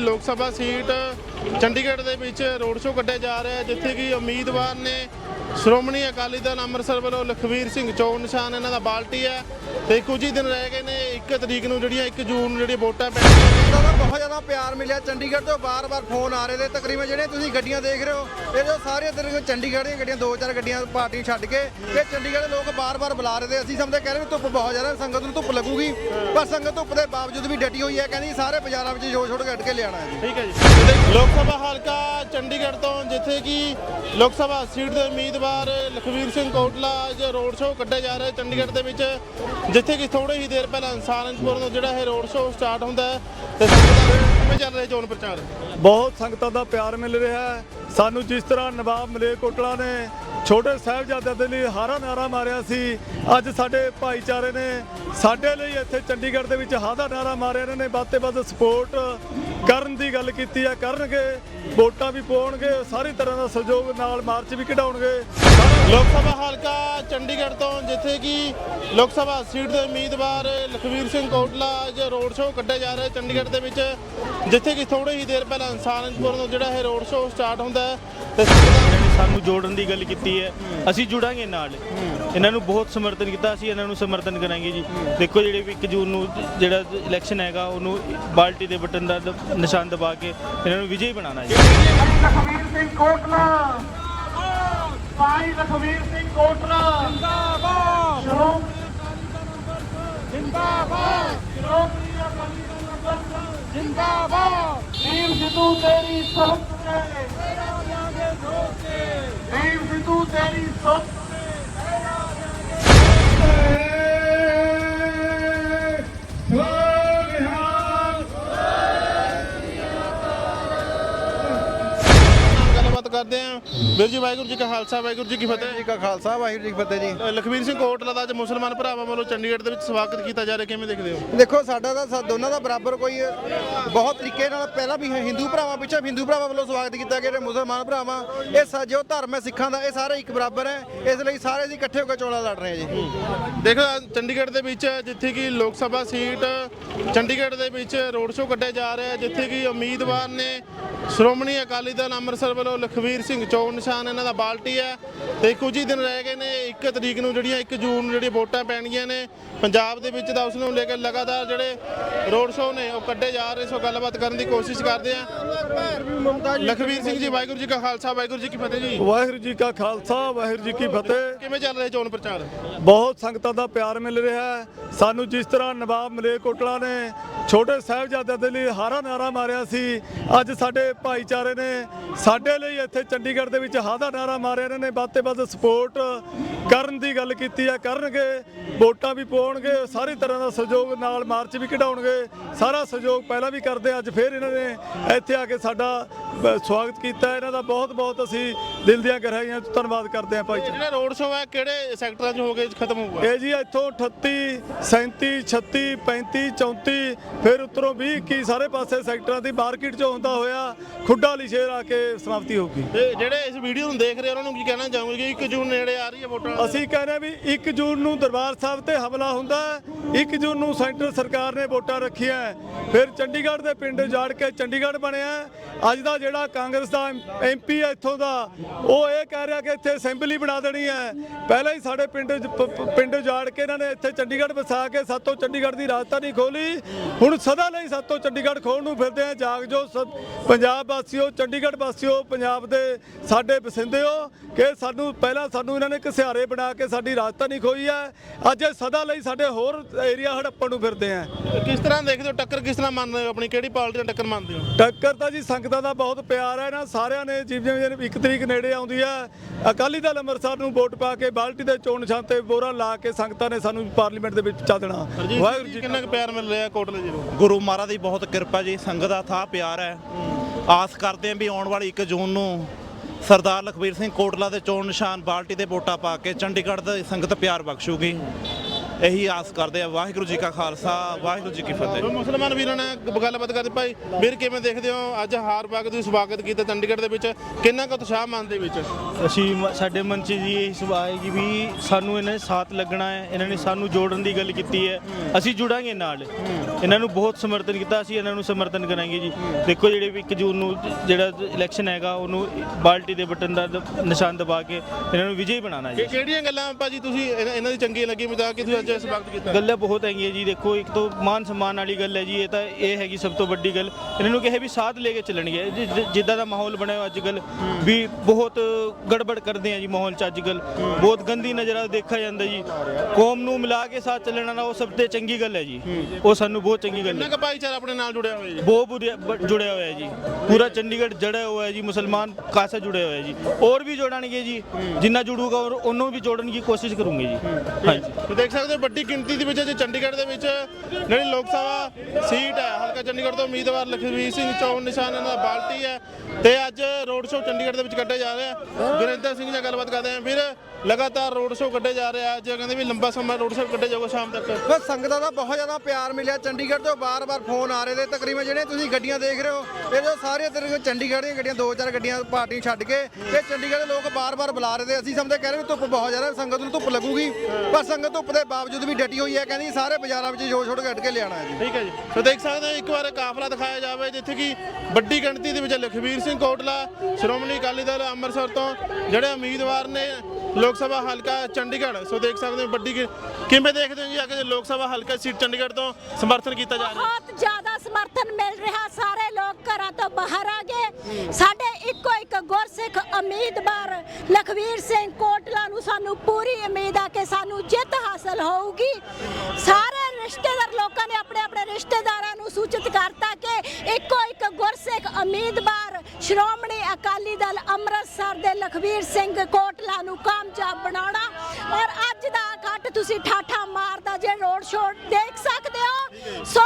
ਲੋਕ ਸਭਾ ਸੀਟ ਚੰਡੀਗੜ੍ਹ ਦੇ ਵਿੱਚ ਰੋਡ ਸ਼ੋਅ ਕੱਢਿਆ ਜਾ ਰਿਹਾ ਹੈ, ਜਿੱਥੇ ਕਿ ਉਮੀਦਵਾਰ ਨੇ ਸ਼੍ਰੋਮਣੀ ਅਕਾਲੀ ਦਲ ਅੰਮ੍ਰਿਤਸਰ ਵੱਲੋਂ ਲਖਵੀਰ ਸਿੰਘ ਚੋਣ ਨਿਸ਼ਾਨ ਇਹਨਾਂ ਦਾ ਬਾਲਟੀ ਹੈ ਤੇ ਕੁਝ ਹੀ ਦਿਨ ਰਹਿ ਗਏ ਨੇ 1 ਤਰੀਕ ਨੂੰ ਜਿਹੜੀਆਂ 1 ਜੂਨ ਨੂੰ ਜਿਹੜੀਆਂ ਵੋਟਾਂ ਪੈਣੀਆਂ ਪਿਆਰ ਮਿਲਿਆ। ਚੰਡੀਗੜ੍ਹ ਤੋਂ ਬਾਰ-ਬਾਰ ਫੋਨ ਆ ਰਹੇ ਨੇ। ਤਕਰੀਬਨ ਜਿਹੜੇ ਤੁਸੀਂ ਗੱਡੀਆਂ ਦੇਖ ਰਹੇ ਹੋ, ਇਹ ਜੋ ਸਾਰੇ ਤਕਰੀਬਨ ਚੰਡੀਗੜ੍ਹ ਦੀਆਂ ਗੱਡੀਆਂ, ਦੋ ਚਾਰ ਗੱਡੀਆਂ ਪਾਰਟੀ ਛੱਡ ਕੇ, ਇਹ ਚੰਡੀਗੜ੍ਹ ਦੇ ਲੋਕ ਬਾਰ-ਬਾਰ ਬੁਲਾ ਰਹੇ ਨੇ। ਅਸੀਂ ਸਮਝਦੇ ਕਹਿ ਰਹੇ ਵੀ ਧੁੱਪ ਬਹੁਤ ਜ਼ਿਆਦਾ, ਸੰਗਤ ਨੂੰ ਧੁੱਪ ਲੱਗੂਗੀ, ਪਰ ਸੰਗਤ ਧੁੱਪ ਦੇ ਬਾਵਜੂਦ ਵੀ ਡਟੀ ਹੋਈ ਹੈ। ਕਹਿੰਦੀ ਸਾਰੇ ਬਾਜ਼ਾਰਾਂ ਵਿੱਚ ਜੋੜ ਛੋੜ ਕੱਢ ਕੇ ਲਿਆਣਾ ਹੈ ਜੀ। ਠੀਕ ਹੈ ਜੀ। ਲੋਕ ਸਭਾ ਹਲਕਾ ਚੰਡੀਗੜ੍ਹ ਤੋਂ, ਜਿੱਥੇ ਕਿ ਲੋਕ ਸਭਾ ਸੀਟ ਦੇ ਉਮੀਦਵਾਰ ਲਖਵੀਰ ਸਿੰਘ ਕੋਟਲਾ ਅੱਜ ਰੋਡ ਸ਼ੋਅ ਕੱਢਿਆ ਜਾ ਰਿਹਾ ਚੰਡੀਗੜ੍ਹ ਦੇ ਵਿੱਚ, ਜਿੱਥੇ ਕਿ ਥੋੜੇ ਹੀ ਦੇਰ ਪਹਿਲਾਂ ਸਾਰੰਗਪੁਰ ਤੋਂ ਜਿਹੜਾ ਇਹ ਰੋਡ ਸ਼ੋਅ ਸਟਾਰਟ ਹੁੰਦਾ ਹੈ, ਤੇ ਸੰਗਤਾਂ ਕਿਵੇਂ ਚੱਲ ਰਿਹਾ ਚੋਣ ਪ੍ਰਚਾਰ? ਬਹੁਤ ਸੰਗਤਾਂ ਦਾ ਪਿਆਰ ਮਿਲ ਰਿਹਾ ਹੈ। ਸਾਨੂੰ ਜਿਸ ਤਰ੍ਹਾਂ ਨਵਾਬ ਮਲੇਕੋਟਲਾ ਨੇ ਛੋਟੇ ਸਾਹਿਬਜ਼ਾਦਿਆਂ ਦੇ ਲਈ ਹਾਰਾ ਨਾਰਾ ਮਾਰਿਆ ਸੀ, ਅੱਜ ਸਾਡੇ ਭਾਈਚਾਰੇ ਨੇ ਸਾਡੇ ਲਈ ਇੱਥੇ ਚੰਡੀਗੜ੍ਹ ਦੇ ਵਿੱਚ ਹਾਦਾ ਨਾਰਾ ਮਾਰਿਆ, ਇਹਨਾਂ ਨੇ ਵੱਧ ਤੇ ਵੱਧ ਸਪੋਰਟ ਕਰਨ ਦੀ ਗੱਲ ਕੀਤੀ ਹੈ ਕਰਨਗੇ ਵੋਟਾਂ ਵੀ ਪਾਉਣਗੇ ਸਾਰੀ ਤਰ੍ਹਾਂ ਦਾ ਸਹਿਯੋਗ ਨਾਲ ਮਾਰਚ ਵੀ ਕਢਾਉਣਗੇ। ਲੋਕ ਸਭਾ ਹਲਕਾ ਚੰਡੀਗੜ੍ਹ ਤੋਂ ਜਿੱਥੇ ਕਿ ਲੋਕ ਸਭਾ ਸੀਟ ਦੇ ਉਮੀਦਵਾਰ ਲਖਵੀਰ ਸਿੰਘ ਕੋਟਲਾ ਅੱਜ ਰੋਡ ਸ਼ੋਅ ਕੱਢਿਆ ਜਾ ਰਿਹਾ ਚੰਡੀਗੜ੍ਹ ਦੇ ਵਿੱਚ ਜਿੱਥੇ ਕਿ ਥੋੜੇ ਹੀ ਦੇਰ ਪਹਿਲਾਂ ਸਾਰੰਗਪੁਰ ਤੋਂ ਜਿਹੜਾ ਇਹ ਰੋਡ ਸ਼ੋਅ ਸਟਾਰਟ ਹੁੰਦਾ ਹੈ ਤੇ ਸਾਨੂੰ ਜੋੜਨ ਦੀ ਗੱਲ ਕੀਤੀ ਹੈ ਅਸੀਂ ਜੁੜਾਂਗੇ ਨਾਲ। ਇਹਨਾਂ ਨੂੰ ਬਹੁਤ ਸਮਰਥਨ ਕੀਤਾ ਅਸੀਂ ਇਹਨਾਂ ਨੂੰ ਸਮਰਥਨ ਕਰਾਂਗੇ ਜੀ। ਦੇਖੋ ਜਿਹੜੇ ਵੀ 1 ਜੂਨ ਨੂੰ ਜਿਹੜਾ ਇਲੈਕਸ਼ਨ ਹੈਗਾ ਉਹਨੂੰ ਬਾਲਟੀ ਦੇ ਬਟਨ ਦਾ ਨਿਸ਼ਾਨ ਦਬਾ ਕੇ ਇਹਨਾਂ ਨੂੰ ਵਿਜੇਈ ਬਣਾਉਣਾ ਜੀ। ਲਖਵੀਰ ਸਿੰਘ ਕੋਟਲਾ। ਭਾਈ ਲਖਵੀਰ ਸਿੰਘ ਕੋਟਲਾ। ਜਿੰਦਾਬਾਦ। ਜਿੰਦਾਬਾਦ। ਸ਼੍ਰੋਮਣੀ ਅਕਾਲੀ ਦਲ ਅੰਮ੍ਰਿਤਸਰ ਜਿੰਦਾਬਾਦ ਵੀਰ ਸਿੱਧੂ ਤੇਰੀ ਸੋਚ ਤੇ। ਵੀਰ ਸਿੱਧੂ ਤੇਰੀ ਸੋਚ ਵੀਰ ਜੀ ਵਾਹਿਗੁਰੂ ਜੀ ਕਾ ਖਾਲਸਾ ਵਾਹਿਗੁਰੂ ਜੀ ਕੀ ਫਤਿਹ। ਜੀ ਕਾ ਖਾਲਸਾ ਵਾਹਿਗੁਰੂ ਜੀ ਕੀ ਫਤਿਹ ਜੀ। ਲਖਵੀਰ ਸਿੰਘ ਕੋਟਲਾ ਦਾ ਅੱਜ ਮੁਸਲਮਾਨ ਭਰਾਵਾਂ ਵੱਲੋਂ ਚੰਡੀਗੜ੍ਹ ਦੇ ਵਿੱਚ ਸਵਾਗਤ ਕੀਤਾ ਜਾ ਰਿਹਾ ਕਿਵੇਂ ਦੇਖਦੇ ਹੋ? ਦੇਖੋ ਸਾਡਾ ਤਾਂ ਸਾ- ਦੋਨਾਂ ਦਾ ਬਰਾਬਰ ਕੋਈ ਬਹੁਤ ਤਰੀਕੇ ਨਾਲ ਪਹਿਲਾਂ ਵੀ ਹਿੰਦੂ ਭਰਾਵਾਂ ਪਿੱਛੇ ਹਿੰਦੂ ਭਰਾਵਾਂ ਵੱਲੋਂ ਸਵਾਗਤ ਕੀਤਾ ਗਿਆ ਜਿਹੜੇ ਮੁਸਲਮਾਨ ਭਰਾਵਾਂ ਇਹ ਸਾ- ਜੋ ਧਰਮ ਹੈ ਸਿੱਖਾਂ ਦਾ ਇਹ ਸਾਰੇ ਇੱਕ ਬਰਾਬਰ ਹੈ। ਇਸ ਲਈ ਸਾਰੇ ਅਸੀਂ ਇਕੱਠੇ ਹੋ ਕੇ ਚੋਣਾਂ ਲੜ ਰਹੇ ਹਾਂ ਜੀ। ਦੇਖੋ ਚੰਡੀਗੜ੍ਹ ਦੇ ਵਿੱਚ ਜਿੱਥੇ ਕਿ ਲੋਕ ਸਭਾ ਸੀਟ ਚੰਡੀਗੜ੍ਹ ਦੇ ਵਿੱਚ ਰੋਡ ਸ਼ੋਅ ਕੱਢਿਆ ਜਾ ਰਿਹਾ ਹੈ ਜਿੱਥੇ ਕਿ ਉਮੀਦਵਾਰ ਨੇ ਸ਼੍ਰੋਮਣੀ ਅਕਾਲੀ ਦਲ ਅੰਮ੍ਰਿਤਸਰ ਵੱਲੋਂ ਲਖਵੀਰ ਸਿੰਘ ਚੋਣ ਨਿਸ਼ਾਨ ਇਹਨਾਂ ਦਾ ਬਾਲਟੀ ਹੈ ਤੇ ਕੁਝ ਹੀ ਦਿਨ ਰਹਿ ਗਏ ਨੇ 1 ਤਰੀਕ ਨੂੰ ਜਿਹੜੀਆਂ 1 ਜੂਨ ਨੂੰ ਜਿਹੜੀਆਂ ਵੋਟਾਂ ਪੈਣਗੀਆਂ ਨੇ ਪੰਜਾਬ ਦੇ ਵਿੱਚ ਤਾਂ ਉਸ ਨੂੰ ਲੈ ਕੇ ਲਗਾਤਾਰ ਜਿਹੜੇ ਰੋਡ ਸ਼ੋਅ ਨੇ ਉਹ ਕੱਢੇ ਜਾ ਰਹੇ ਸੋ ਗੱਲਬਾਤ ਕਰਨ ਦੀ ਕੋਸ਼ਿਸ਼ ਕਰਦੇ ਆ ਲਖਵੀਰ ਸਿੰਘ ਜੀ ਵਾਹਿਗੁਰੂ ਜੀ ਕਾ ਖਾਲਸਾ ਵਾਹਿਗੁਰੂ ਜੀ ਕੀ ਫਤਿਹ ਜੀ। ਵਾਹਿਗੁਰੂ ਜੀ ਕਾ ਖਾਲਸਾ ਵਾਹਿਗੁਰੂ ਜੀ ਕੀ ਫਤਿਹ। ਕਿਵੇਂ ਚੱਲ ਰਿਹਾ ਚੋਣ ਪ੍ਰਚਾਰ? ਬਹੁਤ ਸੰਗਤਾਂ ਦਾ ਪਿਆਰ ਮਿਲ ਰਿਹਾ ਹੈ। ਸਾਨੂੰ ਜਿਸ ਤਰ੍ਹਾਂ ਨਵਾਬ ਮਲੇਕੋਟਲਾ ਨੇ ਛੋਟੇ ਸਾਹਿਬਜ਼ਾਦਿਆਂ ਦੇ ਲਈ ਹਾਰਾ ਨਾਰਾ ਮਾਰਿਆ ਸੀ ਅੱਜ ਸਾਡੇ ਭਾਈਚਾਰੇ ਨੇ ਸਾਡੇ ਲਈ ਇੱਥੇ ਚੰਡੀਗੜ੍ਹ ਦੇ ਵਿੱਚ ਹਾਦਾ ਨਾਰਾ ਮਾਰਿਆ ਇਹਨਾਂ ਨੇ। ਵੱਧ ਤੇ ਵੱਧ ਸਪੋਰਟ ਕਰਨ ਦੀ ਗੱਲ ਕੀਤੀ ਆ ਕਰਨਗੇ, ਵੋਟਾਂ ਵੀ ਪਾਉਣਗੇ, ਸਾਰੀ ਤਰ੍ਹਾਂ ਦਾ ਸਹਿਯੋਗ ਨਾਲ ਮਾਰਚ ਵੀ ਕਢਾਉਣਗੇ, ਸਾਰਾ ਸਹਿਯੋਗ ਪਹਿਲਾਂ ਵੀ ਕਰਦੇ ਅੱਜ ਫਿਰ ਇਹਨਾਂ ਨੇ ਇੱਥੇ ਆ ਕੇ ਸਾਡਾ ਸਵਾਗਤ ਕੀਤਾ ਇਹਨਾਂ ਦਾ। ਬਹੁਤ ਬਹੁਤ ਅਸੀਂ ਦਿਲ ਦੀਆਂ ਗਹਿਰਾਈਆਂ ਤੋਂ ਧੰਨਵਾਦ ਕਰਦੇ ਹਾਂ ਭਾਈਚਾਰੇ ਜਿਹੜਾ ਰੋਡ ਸ਼ੋਅ ਹੈ ਕਿਹੜੇ ਸੈਕਟਰਾਂ 'ਚ ਹੋ ਕੇ ਖਤਮ ਹੋਊਗਾ ਇਹ ਜੀ ਇੱਥੋਂ 38 37 36 35 34 ਫਿਰ ਉੱਤਰੋਂ 20 21 ਸਾਰੇ ਪਾਸੇ ਸੈਕਟਰਾਂ ਦੀ ਮਾਰਕੀਟ 'ਚ ਹੁੰਦਾ ਹੋਇਆ ਖੁੱਡਾ ਵਾਲੀ ਸ਼ੇਰ ਆ ਕੇ ਸਮਾਪਤੀ ਹੋਊਗੀ ਤੇ ਜਿਹੜੇ ਇਸ ਵੀਡੀਓ ਨੂੰ ਦੇਖ ਰਹੇ ਉਹਨਾਂ ਨੂੰ ਕੀ ਕਹਿਣਾ ਚਾਹੋਗੇ ਕਿ 1 ਜੂਨ ਨੇੜੇ ਆ ਰਹੀ ਹੈ ਵੋਟਾਂ ਅਸੀਂ ਕਹਿੰਦੇ ਹਾਂ ਵੀ 1 ਜੂਨ ਨੂੰ ਦਰਬਾਰ ਸਾਹਿਬ ਤੇ ਹਮਲਾ ਹੁੰਦਾ ਹੈ। 1 ਜੂਨ ਨੂੰ ਸੈਂਟਰ ਸਰਕਾਰ ਨੇ ਵੋਟਾਂ ਰੱਖੀਆਂ। ਫਿਰ ਚੰਡੀਗੜ੍ਹ ਦੇ ਪਿੰਡ ਉਜਾੜ ਕੇ ਚੰਡੀਗੜ੍ਹ ਬਣਿਆ। ਅੱਜ ਦਾ ਜਿਹੜਾ ਕਾਂਗਰਸ ਦਾ ਐਮਪੀ ਹੈ ਇੱਥੋਂ ਦਾ ਉਹ ਇਹ ਕਹਿ ਰਿਹਾ ਕਿ ਇੱਥੇ ਅਸੈਂਬਲੀ ਬਣਾ ਦੇਣੀ ਹੈ। ਪਹਿਲਾਂ ਹੀ ਸਾਡੇ ਪਿੰਡ ਪਿੰਡ ਉਜਾੜ ਕੇ ਇਹਨਾਂ ਨੇ ਇੱਥੇ ਚੰਡੀਗੜ੍ਹ ਵਸਾ ਕੇ ਸਾਤੋਂ ਚੰਡੀਗੜ੍ਹ ਦੀ ਰਾਜਧਾਨੀ ਖੋਲੀ ਹੁਣ ਸਦਾ ਲਈ ਸਾਤੋਂ ਚੰਡੀਗੜ੍ਹ ਖੋਲ੍ਹਣ ਨੂੰ ਫਿਰਦੇ ਆ। ਜਾਗ ਜੋ ਪੰਜਾਬ ਵਾਸੀਓ ਚੰਡੀਗੜ੍ਹ ਵਾਸੀਓ ਪੰਜਾਬ ਦੇ ਸਾਡੇ ਵਸਿੰਦਿਓ ਕਿ ਸਾਨੂੰ ਪਹਿਲਾਂ ਸਾਨੂੰ ਇਹਨਾਂ ਨੇ ਘਸਿਆਰੇ ਬਣਾ ਕੇ ਸਾਡੀ ਰਾਜਧਾਨੀ ਖੋਈ ਹੈ। ਅੱਜ ਇਹ ਸਦਾ ਲਈ ਸਾਡੇ ਹੋਰ ਏਰੀਆ ਹੜੱਪਣ ਨੂੰ ਫਿਰਦੇ ਆ। ਕਿਸ ਤਰ੍ਹਾਂ ਦੇਖਦੇ ਹੋ? ਟੱਕਰ ਕਿਸ ਤਰ੍ਹਾਂ ਮੰਨਦੇ ਹੋ? ਆਪਣੀ ਕਿਹੜੀ ਪਾਰਟੀ ਨਾਲ ਟੱਕਰ ਮੰਨਦੇ ਹੋ? ਟੱਕਰ ਤਾਂ ਜੀ ਸੰਗਤਾਂ ਦਾ ਬਹੁਤ ਪਿਆਰ ਹੈ ਨਾ ਸਾਰਿਆਂ ਨੇ ਜਿਵੇਂ ਜਿਵੇਂ ਇੱਕ ਤਰੀਕ ਨੇੜੇ ਆਉਂਦੀ ਹੈ ਅਕਾਲੀ ਦਲ ਅੰਮ੍ਰਿਤਸਰ ਨੂੰ ਵੋਟ ਪਾ ਕੇ ਬਾਲਟੀ ਦੇ ਚੋਣ ਨਿਸ਼ਾਨ ਤੇ ਬੋਰਾ ਲਾ ਕੇ ਸੰਗਤਾਂ ਨੇ ਸਾਨੂੰ ਪਾਰਲੀਮੈਂਟ ਦੇ ਵਿੱਚ ਪਹੁੰਚਾ ਦੇਣਾ। ਵਾਹਿਗੁਰੂ ਜੀ ਕਿੰਨਾ ਕੁ ਪਿਆਰ ਮਿਲ ਰਿਹਾ ਕੋਟਲੇ ਜੀ ਨੂੰ? ਗੁਰੂ ਮਹਾਰਾਜ ਦੀ ਬਹੁਤ ਕਿਰਪਾ ਜੀ ਸੰਗਤ ਦਾ ਥਾ ਪਿਆਰ ਹੈ। ਆਸ ਕਰਦੇ ਹਾਂ ਵੀ ਆਉਣ ਵਾਲੀ 1 ਜੂਨ ਨੂੰ ਸਰਦਾਰ ਲਖਬੀਰ ਸਿੰਘ ਕੋਟਲਾ ਦੇ ਚੋਣ ਨਿਸ਼ਾਨ ਬਾਲਟੀ ਦੇ ਵੋਟਾਂ ਪਾ ਕੇ ਚੰਡੀਗੜ੍ਹ ਦੀ ਸੰਗਤ ਪਿਆਰ ਬਖਸ਼ੂਗੀ। ਇਹੀ ਆਸ ਕਰਦੇ ਆ। ਵਾਹਿਗੁਰੂ ਜੀ ਕਾ ਖਾਲਸਾ ਵਾਹਿਗੁਰੂ ਜੀ ਕੀ ਫਤਿਹ। ਮੁਸਲਮਾਨ ਵੀਰਾਂ ਨੇ ਗੱਲਬਾਤ ਕਰਦੇ ਭਾਈ ਵੀਰ ਕਿਵੇਂ ਦੇਖਦੇ ਹੋ? ਅੱਜ ਹਾਰ ਬਾਗ ਦੀ ਸਵਾਗਤ ਕੀਤਾ ਚੰਡੀਗੜ੍ਹ ਦੇ ਵਿੱਚ। ਕਿੰਨਾ ਕੁ ਉਤਸ਼ਾਹ ਮਨ ਦੇ ਵਿੱਚ? ਅਸੀਂ ਮ- ਸਾਡੇ ਮਨ 'ਚ ਜੀ ਇਹ ਸੁਭਾਅ ਹੈ ਕਿ ਵੀ ਸਾਨੂੰ ਇਹਨਾਂ ਦੇ ਸਾਥ ਲੱਗਣਾ ਹੈ ਇਹਨਾਂ ਨੇ ਸਾਨੂੰ ਜੋੜਨ ਦੀ ਗੱਲ ਕੀਤੀ ਹੈ। ਅਸੀਂ ਜੁੜਾਂਗੇ ਨਾਲ। ਇਹਨਾਂ ਨੂੰ ਬਹੁਤ ਸਮਰਥਨ ਕੀਤਾ ਅਸੀਂ ਇਹਨਾਂ ਨੂੰ ਸਮਰਥਨ ਕਰਾਂਗੇ ਜੀ। ਦੇਖੋ ਜਿਹੜੇ ਵੀ 1 ਜੂਨ ਨੂੰ ਜਿਹੜਾ ਇਲੈਕਸ਼ਨ ਹੈਗਾ ਉਹਨੂੰ ਬਾਲਟੀ ਦੇ ਬਟਨ ਦਾ ਨਿਸ਼ਾਨ ਦਬਾ ਕੇ ਇਹਨਾਂ ਨੂੰ ਵਿਜੇ ਬਣਾਉਣਾ ਜੀ। ਕਿ ਕਿਹੜੀਆਂ ਗੱਲਾਂ ਭਾਜੀ ਤੁਸੀਂ ਇਹਨਾਂ ਇਹਨਾਂ ਦੀ ਚੰਗੀ ਲੱਗੀ ਮਜ਼ਾਕ ਕਿ ਤੁਸੀਂ ਅੱਜ ਸਵਾਗਤ ਕੀਤਾ। ਗੱਲਾਂ ਬਹੁਤ ਹੈਗੀਆਂ ਜੀ ਦੇਖੋ ਇੱਕ ਤੋਂ ਮਾਨ ਸਨਮਾਨ ਵਾਲੀ ਗੱਲ ਹੈ ਜੀ ਇਹ ਤਾਂ ਇਹ ਹੈਗੀ ਸਭ ਤੋਂ ਵੱਡੀ ਗੱਲ। ਇਹਨਾਂ ਨੂੰ ਕਹੇ ਵੀ ਸਾਥ ਲੈ ਕੇ ਚੱਲਣਗੇ ਜਿ- ਜਿ- ਜਿੱਦਾਂ ਦਾ ਮਾਹੌਲ ਬਣਿਆ ਅੱਜ ਕੱਲ ਵੀ ਬਹੁਤ ਗੜਬੜ ਕਰਦੇ ਆ ਜੀ ਮਾਹੌਲ ਚ ਅੱਜ ਕੱਲ ਬਹੁਤ ਗੰਦੀ ਨਜ਼ਰਾਂ ਦੇਖਿਆ ਜਾਂਦਾ ਜੀ। ਕੌਮ ਨੂੰ ਮਿਲਾ ਕੇ ਸਾਥ ਚੱਲਣਾ ਨਾ ਉਹ ਸਭ ਤੋਂ ਚੰਗੀ ਗੱਲ ਹੈ ਜੀ। ਉਹ ਸਾਨੂੰ ਬਹੁਤ ਚੰਗੀ ਗੱਲ ਕਿੰਨਾ ਹੈ ਕੁ ਭਾਈਚਾਰਾ ਆਪਣੇ ਨਾਲ ਜੁੜਿਆ ਹੋਇਆ ਜੀ? ਬਹੁਤ ਬ- ਜੁੜਿਆ ਹੋਇਆ ਹੈ ਜੀ। ਪੂਰਾ ਚੰਡੀਗੜ੍ਹ ਜੜਿਆ ਹੋਇਆ ਹੈ ਜੀ ਮੁਸਲਮਾਨ ਖਾਸਾ ਜੁੜਿਆ ਹੋਇਆ ਹੈ ਜੀ। ਹੋਰ ਵੀ ਜੋੜਨਗੇ ਜੀ। ਜਿੰਨਾ ਜੁੜੂਗਾ ਔਰ ਉਹਨੂੰ ਵੀ ਜੋੜਨ ਦੀ ਕੋਸ਼ਿਸ਼ ਕਰੂੰਗੇ ਜੀ। ਹਾਂਜੀ। ਤੁਸੀਂ ਦੇਖ ਸਕਦੇ ਹੋ ਵੱਡੀ ਗਿਣਤੀ ਦੇ ਵਿੱਚ ਅੱਜ ਚੰਡੀਗੜ੍ਹ ਦੇ ਵਿੱਚ ਜਿਹੜੀ ਲੋਕ ਸਭਾ ਸੀਟ ਹੈ, ਹਲਕਾ ਚੰਡੀਗੜ੍ਹ ਤੋਂ ਉਮੀਦਵਾਰ ਲਖਵੀਰ ਸਿੰਘ ਚੌਣ ਨਿਸ਼ਾਨ ਇਹਨਾਂ ਦਾ ਬਾਲਟੀ ਹੈ। ਤੇ ਅੱਜ ਰੋਡ ਸ਼ੋਅ ਚੰਡੀਗੜ੍ਹ ਦੇ ਵਿੱਚ ਕੱਢੇ ਜਾ ਰਹੇ ਆ ਗੁਰਿੰਦਰ ਸਿੰਘ ਨਾਲ ਗੱਲਬਾਤ ਕਰਦੇ ਆ ਵੀਰ ਲਗਾਤਾਰ ਰੋਡ ਸ਼ੋਅ ਕੱਢੇ ਜਾ ਰਹੇ ਆ। ਅੱਜ ਕਹਿੰਦੇ ਵੀ ਲੰਬਾ ਸਮਾਂ ਰੋਡ ਸ਼ੋਅ ਕੱਢੇ ਜਾਊਗਾ ਸ਼ਾਮ ਤੱਕ। ਬਸ ਸੰਗਤਾਂ ਦਾ ਬਹੁਤ ਜ਼ਿਆਦਾ ਪਿਆਰ ਮਿਲਿਆ। ਚੰਡੀਗੜ੍ਹ ਤੋਂ ਬਾਰ-ਬਾਰ ਫੋਨ ਆ ਰਹੇ ਨੇ। ਤਕਰੀਬਨ ਜਿਹੜੇ ਤੁਸੀਂ ਗੱਡੀਆਂ ਦੇਖ ਰਹੇ ਹੋ ਇਹ ਜੋ ਸਾਰੇ ਤਕਰੀਬਨ ਚੰਡੀਗੜ੍ਹ ਦੀਆਂ ਗੱਡੀਆਂ ਦੋ ਚਾਰ ਗੱਡੀਆਂ ਪਾਰਟੀ ਛੱਡ ਕੇ ਇਹ ਚੰਡੀਗੜ੍ਹ ਦੇ ਲੋਕ ਬਾਰ-ਬਾਰ ਬੁਲਾ ਰਹੇ ਨੇ। ਅਸੀਂ ਸਮਝਦੇ ਕਹਿ ਰਹੇ ਧੁੱਪ ਬਹੁਤ ਜ਼ਿਆਦਾ ਸੰਗਤ ਨੂੰ ਧੁੱਪ ਲੱਗੂਗੀ। ਪਰ ਸੰਗਤ ਧੁੱਪ ਦੇ ਬਾਵਜੂਦ ਵੀ ਡਟੀ ਹੋਈ ਹੈ। ਕਹਿੰਦੀ ਸਾਰੇ ਬਾਜ਼ਾਰਾਂ ਵਿੱਚ ਛੋੜ ਛੋੜ ਕੱਢ ਕੇ ਲਿਆਣਾ ਹੈ ਜੀ। ਠੀਕ ਹੈ ਜੀ। ਸੋ ਦੇਖ ਸਕਦੇ ਹੋ ਇੱਕ ਵਾਰ ਕਾਫਲਾ ਦਿਖਾਇਆ ਜਾਵੇ ਜਿੱਥੇ ਕਿ ਵੱਡੀ ਗਿਣਤੀ ਦੇ ਵਿੱਚ ਲਖਵੀਰ ਸਿੰਘ ਕੋਟਲਾ, ਸ਼੍ਰੋਮਣੀ ਅਕਾਲੀ ਦਲ ਅੰਮ੍ਰਿਤਸਰ ਤੋਂ, ਜਿਹੜੇ ਉਮੀਦਵਾਰ ਨੇ ਲੋਕ ਸਭਾ ਹਲਕਾ ਚੰਡੀਗੜ੍ਹ। ਸੋ ਦੇਖ ਸਕਦੇ ਹੋ ਵੱਡੀ ਗਿ- ਕਿਵੇਂ ਦੇਖਦੇ ਹੋ ਜੀ, ਅੱਗੇ ਲੋਕ ਸਭਾ ਹਲਕਾ ਸੀਟ ਚੰਡੀਗੜ੍ਹ ਤੋਂ ਸਮਰਥਨ ਕੀਤਾ ਜਾ ਰਿਹਾ? ਬਹੁਤ ਜ਼ਿਆਦਾ ਸਮਰਥਨ ਮਿਲ ਰਿਹਾ, ਸਾਰੇ ਲੋਕ ਘਰਾਂ ਤੋਂ ਬਾਹਰ ਆ ਗਏ। ਸਾਡੇ ਇੱਕੋ ਇੱਕ ਗੁਰਸਿੱਖ ਉਮੀਦਵਾਰ ਲਖਵੀਰ ਸਿੰਘ ਕੋਟਲਾ ਨੂੰ ਸਾਨੂੰ ਪੂਰੀ ਉਮੀਦ ਆ ਕਿ ਸਾਨੂੰ ਜਿੱਤ ਹਾਸਲ ਹੋਊਗੀ। ਸਾਰੇ ਰਿਸ਼ਤੇਦਾਰ, ਲੋਕਾਂ ਨੇ ਆਪਣੇ ਆਪਣੇ ਰਿਸ਼ਤੇਦਾਰਾਂ ਨੂੰ ਸੂਚਿਤ ਕਰਤਾ ਕਿ ਇੱਕੋ ਇੱਕ ਗੁਰਸਿੱਖ ਉਮੀਦਵਾਰ ਸ਼੍ਰੋਮਣੀ ਅਕਾਲੀ ਦਲ ਅੰਮ੍ਰਿਤਸਰ ਦੇ ਲਖਵੀਰ ਸਿੰਘ ਕੋਟਲਾ ਨੂੰ ਕਾਮਯਾਬ ਬਣਾਉਣਾ ਔਰ ਅੱਜ ਦਾ ਇਕੱਠ ਤੁਸੀਂ ਠਾਠਾ ਮਾਰਦਾ ਜੇ ਰੋਡ ਸ਼ੋਅ ਦੇਖ ਸਕਦੇ ਹੋ। ਸੋ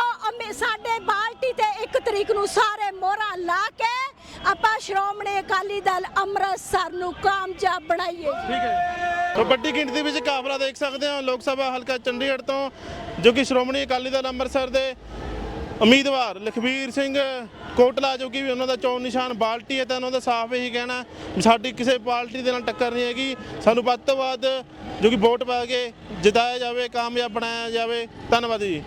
ਸਾਡੇ ਬਾਲਟੀ ਤੇ ਇੱਕ ਤਰੀਕ ਨੂੰ ਸਾਰੇ ਮੋਹਰਾਂ ਲਾ ਕੇ ਆਪਾਂ ਸ਼੍ਰੋਮਣੀ ਅਕਾਲੀ ਦਲ ਅੰਮ੍ਰਿਤਸਰ ਨੂੰ ਕਾਮਯਾਬ ਬਣਾਈਏ। ਠੀਕ ਹੈ ਸੋ ਵੱਡੀ ਗਿਣਤੀ ਵਿੱਚ ਕਾਫਲਾ ਦੇਖ ਸਕਦੇ ਹੋ। ਲੋਕ ਸਭਾ ਹਲਕਾ ਚੰਡੀਗੜ੍ਹ ਤੋਂ, ਜੋ ਕਿ ਸ਼੍ਰੋਮਣੀ ਅਕਾਲੀ ਦਲ ਅੰਮ੍ਰਿਤਸਰ ਦੇ ਉਮੀਦਵਾਰ ਲਖਵੀਰ ਸਿੰਘ ਕੋਟਲਾ, ਜੋ ਕਿ ਵੀ ਉਹਨਾਂ ਦਾ ਚੋਣ ਨਿਸ਼ਾਨ ਬਾਲਟੀ ਹੈ, ਤਾਂ ਉਹਨਾਂ ਦਾ ਸਾਫ਼ ਇਹੀ ਕਹਿਣਾ ਵੀ ਸਾਡੀ ਕਿਸੇ ਪਾਰਟੀ ਦੇ ਨਾਲ ਟੱਕਰ ਨਹੀਂ ਹੈਗੀ। ਸਾਨੂੰ ਵੱਧ ਤੋਂ ਵੱਧ ਜੋ ਕਿ ਵੋਟ ਪਾ ਕੇ ਜਿਤਾਇਆ ਜਾਵੇ, ਕਾਮਯਾਬ ਬਣਾਇਆ ਜਾਵੇ। ਧੰਨਵਾਦ ਜੀ।